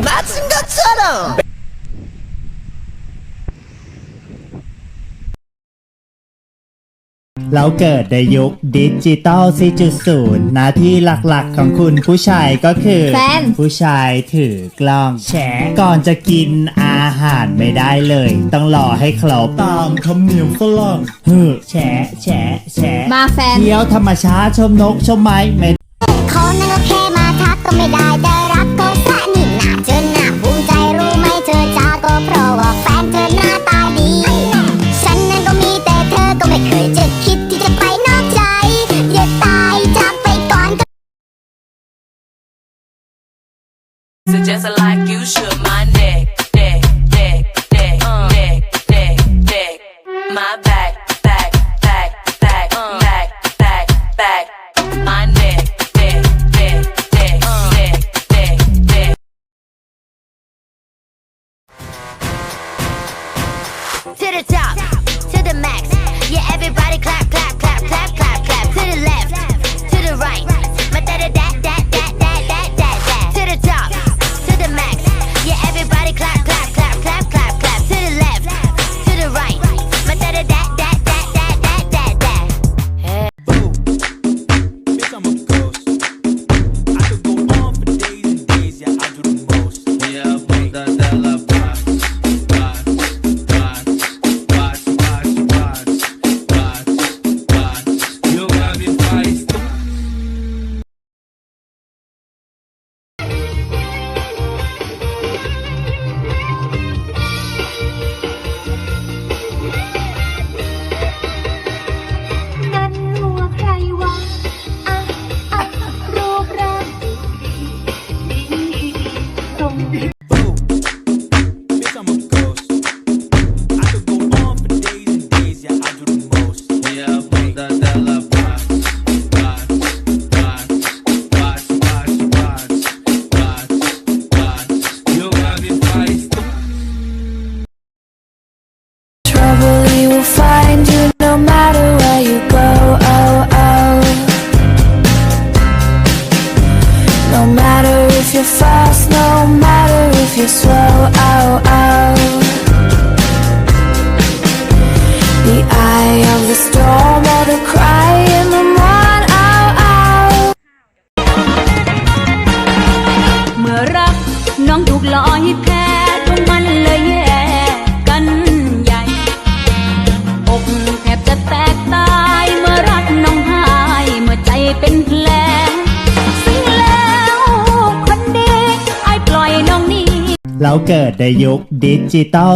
맞은 것처럼 เราเกิดในยุคดิจิตอล 4.0 หน้าที่หลักๆของคุณผู้ชายก็คือ แฟน ผู้ชายถือกล้องแฉก่อนจะกินอาหารไม่ได้เลย ต้องรอให้ครบตามคำเนียมฝรั่งฮึแฉแฉแฉมาแฟน เที่ยวธรรมชาติชมนกชมไม้ไม่เขานั้นก็แค่มาทักก็ไม่ได้แต่รั So just like you should my neck, neck, neck, neck, uh. neck, neck, neck, my back, back, back, back, uh. back, back, back, my neck, neck, neck, neck, uh. neck, neck, neck. To the top, to the max. Yeah, everybody clap, clap, clap, clap, clap, clap. To the left, to the right. You're fast, no matter if you're slow. Oh, oh. The eye of the storm or the cry in the morn. Oh, oh. เมื่อรักน้องถูกลอยแพ้ตรงมันเลยแย่กันใหญ่อกแทบจะแตกตาย เมื่อรักน้องหาย เมื่อใจเป็น เราเกิดในยุคดิจิตอล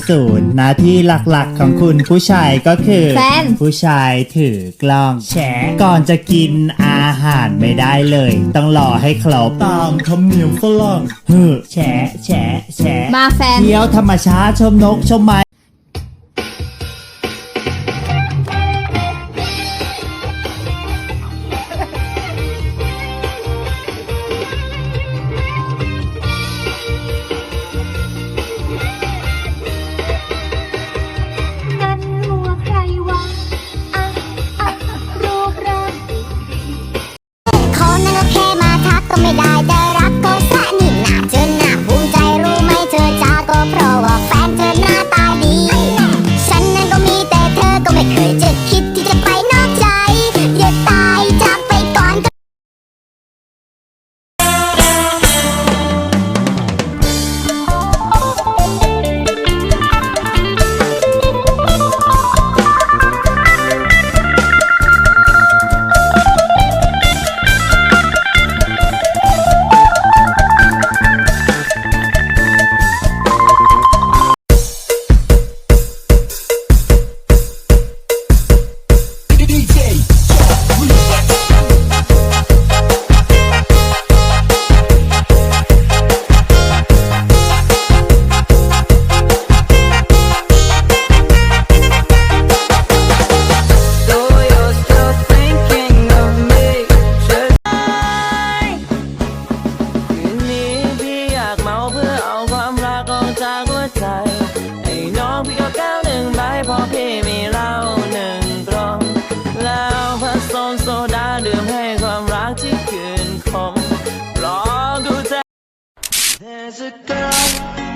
4.0 หน้าที่หลักๆของคุณผู้ชายก็คือ แฟน ผู้ชายถือกล้องแฉก่อนจะกินอาหารไม่ได้เลย ต้องรอให้ครบตามคำเนียมฝรั่งฮึแฉแฉแฉมาแฟน เที่ยวธรรมชาติชมนกชมไม้ ไม่ได้แต่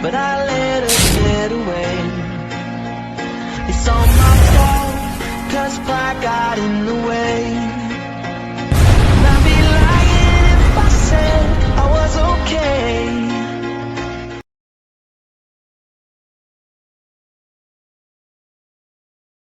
but I let her